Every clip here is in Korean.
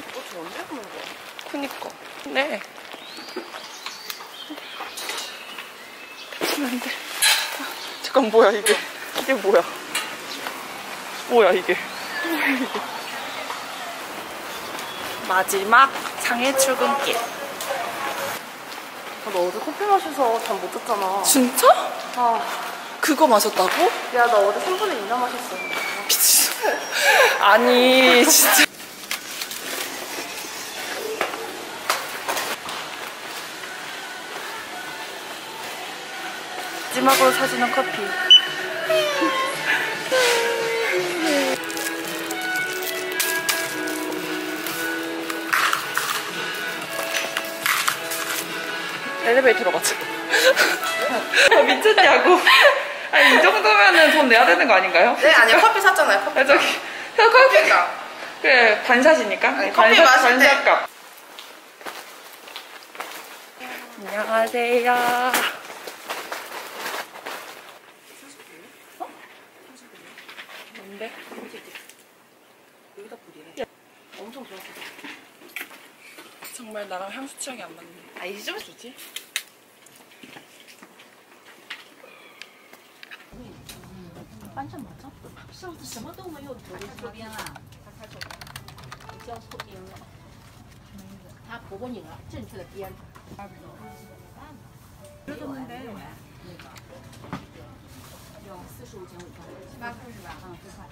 뒷문은 도대체 언제 보는 거야? 그니까. 네. 안 돼. 아, 잠깐, 뭐야, 이게. 이게 뭐야. 뭐야, 이게. 마지막 상해 출근길. 아, 너 어제 커피 마셔서 잠 못 잤잖아. 진짜? 아, 그거 마셨다고? 야, 나 어제 3분의 2나 마셨어. 미친. 아니, 진짜. 마지막으로 사주는 커피. 엘리베이터로 가자. 아, 미쳤냐고. 아니, 이 정도면은 돈 내야 되는 거 아닌가요? 네, 아니, 커피 샀잖아요, 커피. 아, 저기, 저 커피. 그러니까. 그래, 반샷이니까. 아니, 커피 마실 때. 반샷값. 안녕하세요. 뭔데? 여기다 뿌리래. 엄청 좋았어. 정말 나랑 향수 취향이 안 맞네. 아, 이 좀. 주지? 班上马上上次什么都没有做，这边啊，他开口你交错边了，他婆婆拧了正确的边。这都没那个 有四十五减五块，七八块是吧？嗯，这块。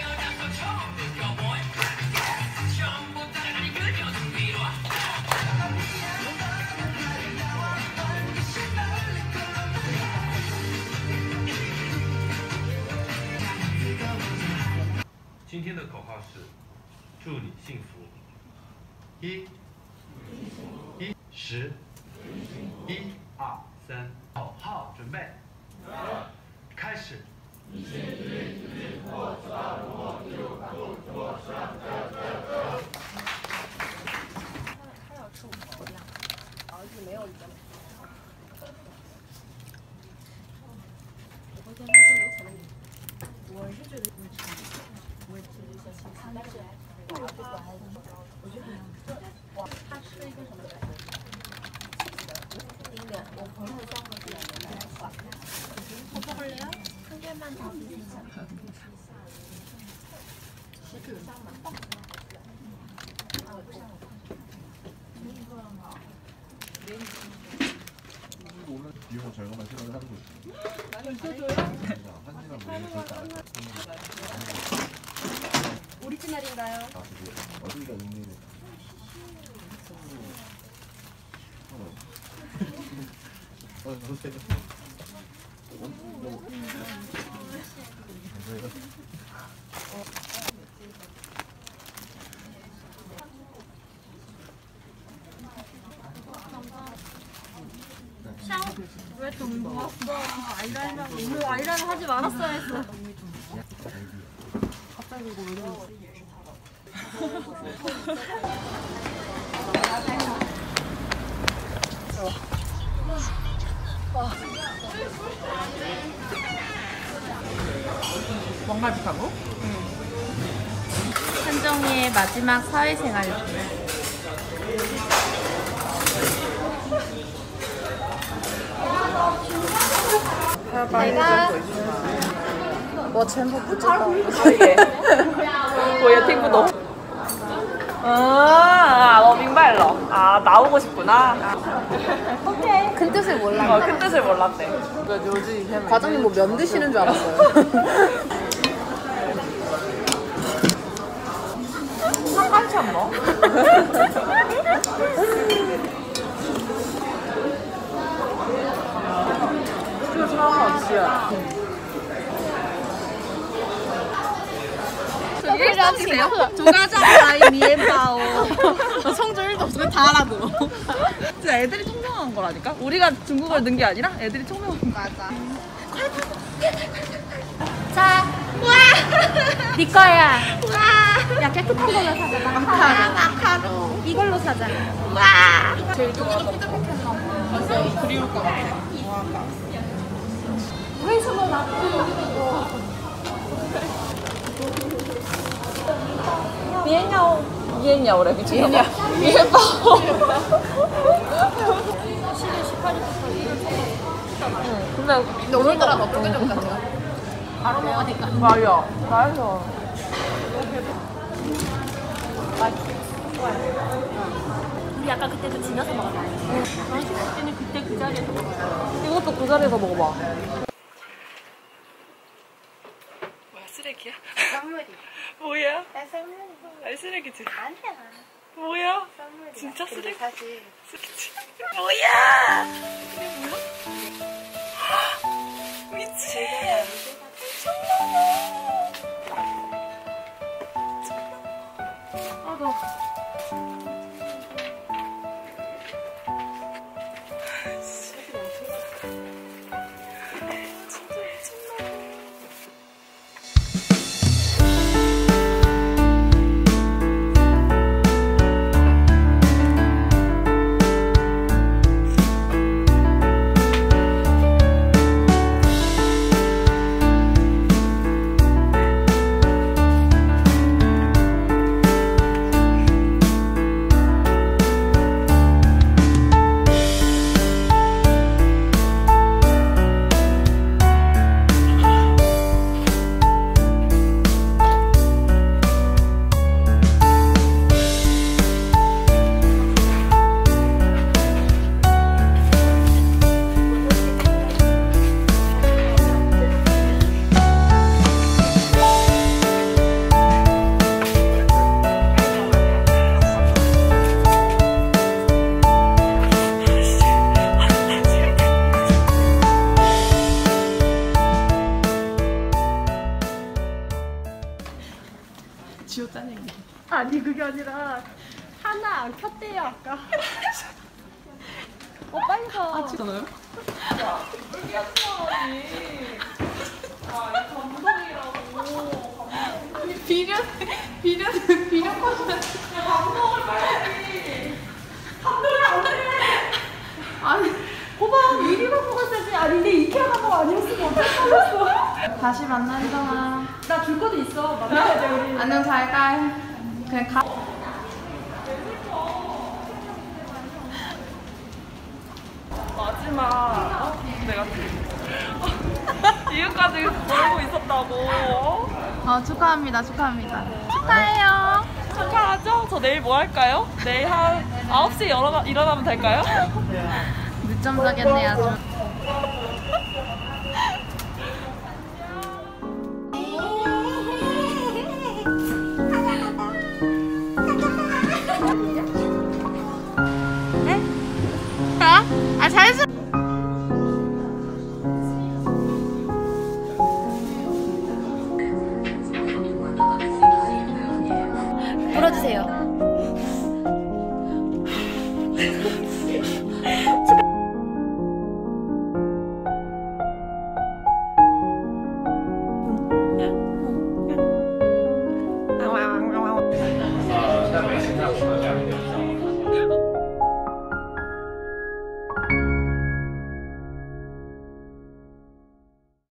今天的口号是：祝你幸福。一，一十，一二三，口号准备，开始。一心一意一意做，十大荣耀第六步，做十大荣耀。儿子没有，我是觉得会吃，我也觉得小心，但是不不管。 이거 절감만 생각을 하는 거지. 나는 있어줘요? 한 시간 내에 절대 안 오리지널인가요? 아, 그게 어디가 있는 어, 보세요. 어, 네. 어, 어, 어. 아이라이너 하지 말았어야 했어. 뭔가 비슷하고? 한정희의 마지막 사회생활. 내가 뭐全部不知道所以我也听不懂 아, 어, 明白了. 아, 나오고 싶구나. 큰 뜻을 몰라. 어, 큰 뜻을 몰랐대. 과장님 뭐 면 드시는 줄 알았어요. 상관치 非常请客，조가장아이 미에바오. 성조 1도 없어. 다 알아들어. 진짜 애들이 청명한 거라니까? 우리가 중국어를 는 게 아니라 애들이 청명한 거. 맞아. 자, 와, 네 거야. 와, 야 깨끗한 걸로 사자. 마카로. 마카로. 이걸로 사자. 와. 그리울 것 같아. 왜什么 나쁘고? bien o bien ahora, mi 근데 오늘따라 더 쫄깃쫄깃 같아요. 바로 먹으니까. 맞아. 맛있어. 우리 아까 그때도 그 지녀서 먹었어. 그때는 그때 그 자리에서 먹었어. 이것도 그 자리에서 먹어봐. 뭐야 쓰레기야? 선물이. 뭐야? 나 선물이. 아 쓰레기지. 아니야. 뭐야? 선물이야. 진짜 쓰레기? 사실 쓰레기지. 뭐야? 미치. 아 너. 아니 그게 아니라 하나 안 켰대요 아까. 어 빨리 가. 아, 진짜요? 비련, 비련, 비련 컷은. 아니 고봐 미리 갖고 갔어야지. 아니 근데 이케아 가고 아니었으면 뻔했어. 다시 만나잖아. 나줄 것도 있어. 만나야 돼 우리. 안녕, 잘 가. 그냥 가. 마지막 어? 내가 이거까지 모르고 있었다고 어, 축하합니다. 축하합니다. 축하해요. 축하하죠? 저 내일 뭐 할까요? 내일 한 9시에 일어나, 일어나면 될까요? 늦잠 자겠네 아주. えっ?